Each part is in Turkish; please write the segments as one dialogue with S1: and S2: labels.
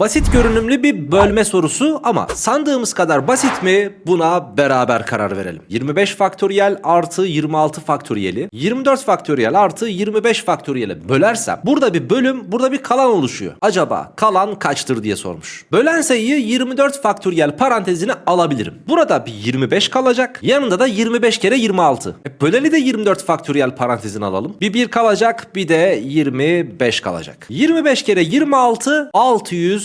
S1: Basit görünümlü bir bölme sorusu ama sandığımız kadar basit mi? Buna beraber karar verelim. 25 faktöriyel artı 26 faktöriyeli 24 faktöriyel artı 25 faktöriyeli bölersem burada bir bölüm burada bir kalan oluşuyor. Acaba kalan kaçtır diye sormuş. Bölen sayıyı 24 faktöriyel parantezine alabilirim. Burada bir 25 kalacak. Yanında da 25 kere 26. E, böleni de 24 faktöriyel parantezine alalım. Bir 1 kalacak bir de 25 kalacak. 25 kere 26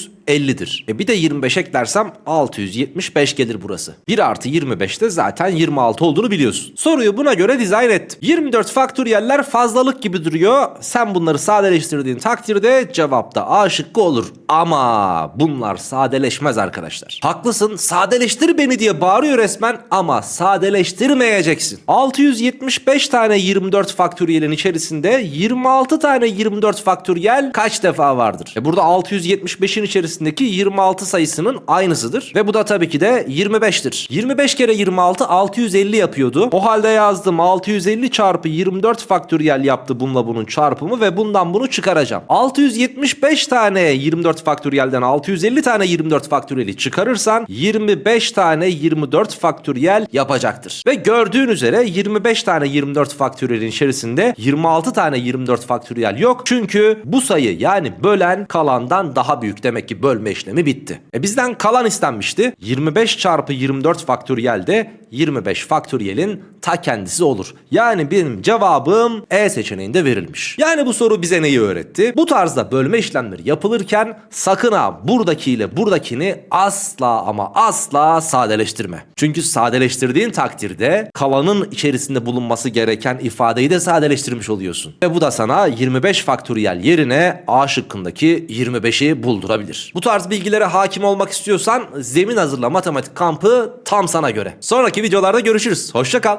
S1: isso 650'dir. E bir de 25 eklersem 675 gelir burası. 1 artı 25 de zaten 26 olduğunu biliyorsun. Soruyu buna göre dizayn ettim. 24 faktöriyeller fazlalık gibi duruyor. Sen bunları sadeleştirdiğin takdirde cevapta A şıkkı olur. Ama bunlar sadeleşmez arkadaşlar. Haklısın sadeleştir beni diye bağırıyor resmen ama sadeleştirmeyeceksin. 675 tane 24 faktöriyelin içerisinde 26 tane 24 faktöriyel kaç defa vardır? E burada 675'in içerisindeki 26 sayısının aynısıdır. Ve bu da tabii ki de 25'tir. 25 kere 26 650 yapıyordu. O halde yazdım 650 çarpı 24 faktöriyel yaptı bununla bunun çarpımı ve bundan bunu çıkaracağım. 675 tane 24 faktöriyelden 650 tane 24 faktöriyeli çıkarırsan 25 tane 24 faktöriyel yapacaktır. Ve gördüğün üzere 25 tane 24 faktöriyelin içerisinde 26 tane 24 faktöriyel yok. Çünkü bu sayı yani bölen kalandan daha büyük. Demek ki bölme işlemi bitti. E bizden kalan istenmişti. 25 çarpı 24 faktöriyel de 25 faktöriyelin ta kendisi olur. Yani benim cevabım E seçeneğinde verilmiş. Yani bu soru bize neyi öğretti? Bu tarzda bölme işlemleri yapılırken sakın ha buradakiyle buradakini asla ama asla sadeleştirme. Çünkü sadeleştirdiğin takdirde kalanın içerisinde bulunması gereken ifadeyi de sadeleştirmiş oluyorsun. Ve bu da sana 25 faktöriyel yerine A şıkkındaki 25'i buldurabilir. Bu tarz bilgilere hakim olmak istiyorsan zemin hazırla matematik kampı tam sana göre. Sonraki videolarda görüşürüz. Hoşça kal.